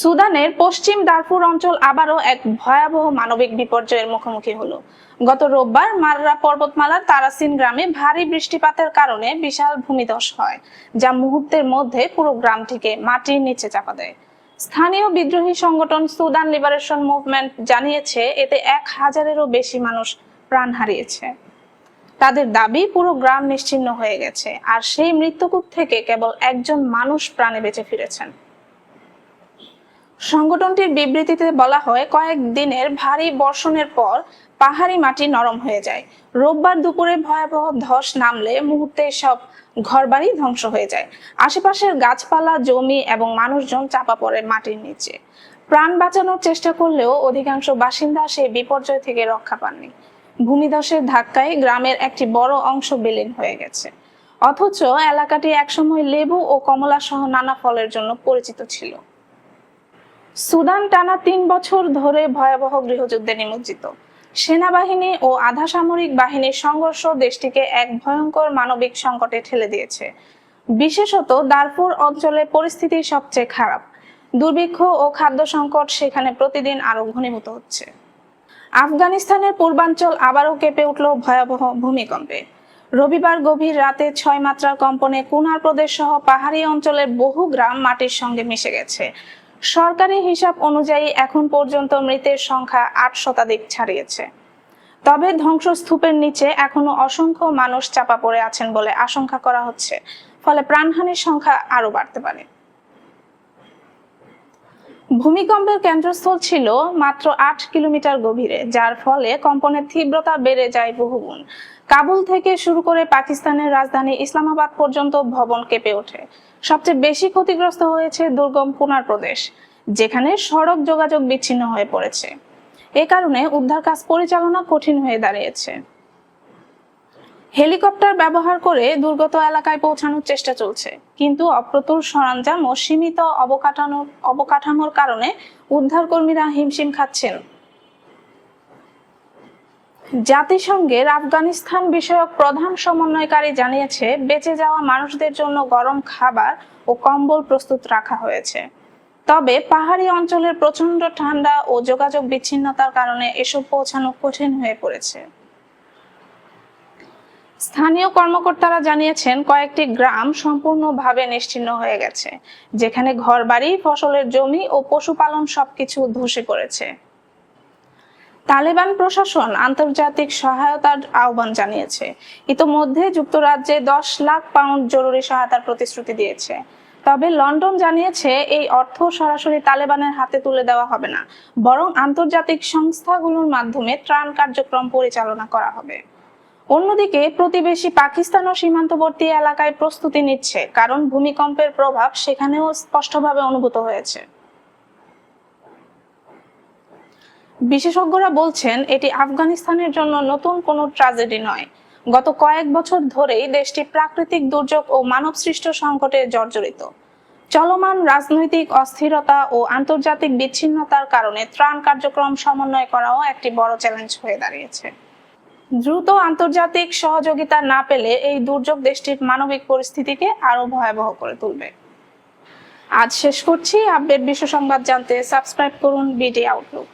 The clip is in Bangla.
সুদানের পশ্চিম দারফুর অঞ্চল আবারও এক ভয়াবহ মানবিক বিপর্যয়ের মুখোমুখি হলো। গত রোববার মাররা পর্বতমালার তারাসিন গ্রামে ভারী বৃষ্টিপাতের কারণে বিশাল ভূমিধস হয়, যা মুহূর্তের মধ্যে পুরো গ্রামটিকে মাটির নিচে চাপা দেয়। স্থানীয় বিদ্রোহী সংগঠন সুদান লিবারেশন মুভমেন্ট জানিয়েছে, এতে এক হাজারেরও বেশি মানুষ প্রাণ হারিয়েছে। তাদের দাবি, পুরো গ্রাম নিশ্চিহ্ন হয়ে গেছে, আর সেই মৃত্যুকূপ থেকে কেবল একজন মানুষ প্রাণে বেঁচে ফিরেছেন। সংগঠনটির বিবৃতিতে বলা হয়, কয়েক দিনের ভারী বর্ষণের পর পাহাড়ি মাটি নরম হয়ে যায়। রোববার দুপুরে ভয়াবহ ধস নামলে মুহূর্তে সব ঘরবাড়ি ধ্বংস হয়ে যায়। আশেপাশের গাছপালা, জমি এবং মানুষজন চাপা পড়ে মাটির নিচে। প্রাণ বাঁচানোর চেষ্টা করলেও অধিকাংশ বাসিন্দা সেই বিপর্যয় থেকে রক্ষা পাননি। ভূমিধসের ধাক্কায় গ্রামের একটি বড় অংশ বিলীন হয়ে গেছে। অথচ এলাকাটি একসময় লেবু ও কমলা সহ নানা ফলের জন্য পরিচিত ছিল। সুদান টানা তিন বছর ধরে ভয়াবহ গৃহযুদ্ধে নিমজ্জিত। সেনাবাহিনী ও আধা সামরিক বাহিনীর সংঘর্ষ দেশটিকে এক ভয়ঙ্কর মানবিক সংকটে ঠেলে দিয়েছে। বিশেষত দারফুর অঞ্চলে পরিস্থিতি সবচেয়ে খারাপ। দুর্ভিক্ষ ও খাদ্য সংকট সেখানে প্রতিদিন আরও ঘনীভূত হচ্ছে। আফগানিস্তানের পূর্বাঞ্চল আবারও কেঁপে উঠল ভয়াবহ ভূমিকম্পে। রবিবার গভীর রাতে ছয় মাত্রার কম্পনে কুনার প্রদেশ সহ পাহাড়ি অঞ্চলের বহু গ্রাম মাটির সঙ্গে মিশে গেছে। সরকারি হিসাব অনুযায়ী এখন পর্যন্ত মৃতের সংখ্যা আট শতাধিক ছাড়িয়েছে। তবে ধ্বংসস্তূপের নিচে এখনও অসংখ্য মানুষ চাপা পড়ে আছেন বলে আশঙ্কা করা হচ্ছে। ফলে প্রাণহানির সংখ্যা আরও বাড়তে পারে। ভূমিকম্পের কেন্দ্রস্থল ছিল মাত্র আট কিলোমিটার গভীরে, যার ফলে কম্পনের তীব্রতা বেড়ে যায় বহুগুণ। কাবুল থেকে শুরু করে পাকিস্তানের রাজধানী ইসলামাবাদ পর্যন্ত ভবন কেঁপে ওঠে। সবচেয়ে বেশি ক্ষতিগ্রস্ত হয়েছে দুর্গম কুনার প্রদেশ, যেখানে সড়ক যোগাযোগ বিচ্ছিন্ন হয়ে পড়েছে। এ কারণে উদ্ধার কাজ পরিচালনা কঠিন হয়ে দাঁড়িয়েছে। হেলিকপ্টার ব্যবহার করে দুর্গত এলাকায় পৌঁছানোর চেষ্টা চলছে। কিন্তু অপ্রতুল সরঞ্জাম ও সীমিত অবকাঠামোর অবকাঠামোর কারণে উদ্ধারকর্মীরা হিমশিম খাচ্ছেন। জাতিসংঘের আফগানিস্তান বিষয়ক প্রধান সমন্বয়কারী জানিয়েছে, বেঁচে যাওয়া মানুষদের জন্য গরম খাবার ও কম্বল প্রস্তুত রাখা হয়েছে। তবে পাহাড়ি অঞ্চলের প্রচণ্ড ঠান্ডা ও যোগাযোগ বিচ্ছিন্নতার কারণে এসব পৌঁছানো কঠিন হয়ে পড়েছে। স্থানীয় কর্মকর্তারা জানিয়েছেন কয়েকটি গ্রাম সম্পূর্ণভাবে নিশ্চিহ্ন হয়ে গেছে, যেখানে ঘরবাড়ি, ফসলের জমি ও পশুপালন সবকিছু ধসে পড়েছে। তালেবান প্রশাসন আন্তর্জাতিক সহায়তার আহ্বান জানিয়েছে। ইতোমধ্যে যুক্তরাজ্যে দশ লাখ পাউন্ড জরুরি সহায়তার প্রতিশ্রুতি দিয়েছে। তবে লন্ডন জানিয়েছে এই অর্থ সরাসরি তালেবানের হাতে তুলে দেওয়া হবে না, বরং আন্তর্জাতিক সংস্থাগুলোর মাধ্যমে ত্রাণ কার্যক্রম পরিচালনা করা হবে। অন্যদিকে প্রতিবেশী পাকিস্তানও সীমান্তবর্তী এলাকায় প্রস্তুতি নিচ্ছে, কারণ ভূমিকম্পের প্রভাব সেখানেও স্পষ্টভাবে অনুভূত হয়েছে। বিশেষজ্ঞরা বলছেন, এটি আফগানিস্তানের জন্য নতুন কোনো ট্রাজেডি নয়। গত কয়েক বছর ধরেই দেশটি প্রাকৃতিক দুর্যোগ ও মানবসৃষ্ট সংকটে জর্জরিত। চলমান রাজনৈতিক অস্থিরতা ও আন্তর্জাতিক বিচ্ছিন্নতার কারণে ত্রাণ কার্যক্রম সমন্বয় করাও একটি বড় চ্যালেঞ্জ হয়ে দাঁড়িয়েছে। দ্রুত আন্তর্জাতিক সহযোগিতা না পেলে এই দুর্যোগ দেশটির মানবিক পরিস্থিতিকে আরও ভয়াবহ করে তুলবে। আজ শেষ করছি। আপডেট বিশ্ব সংবাদ জানতে সাবস্ক্রাইব করুন বিডি আউটলুক।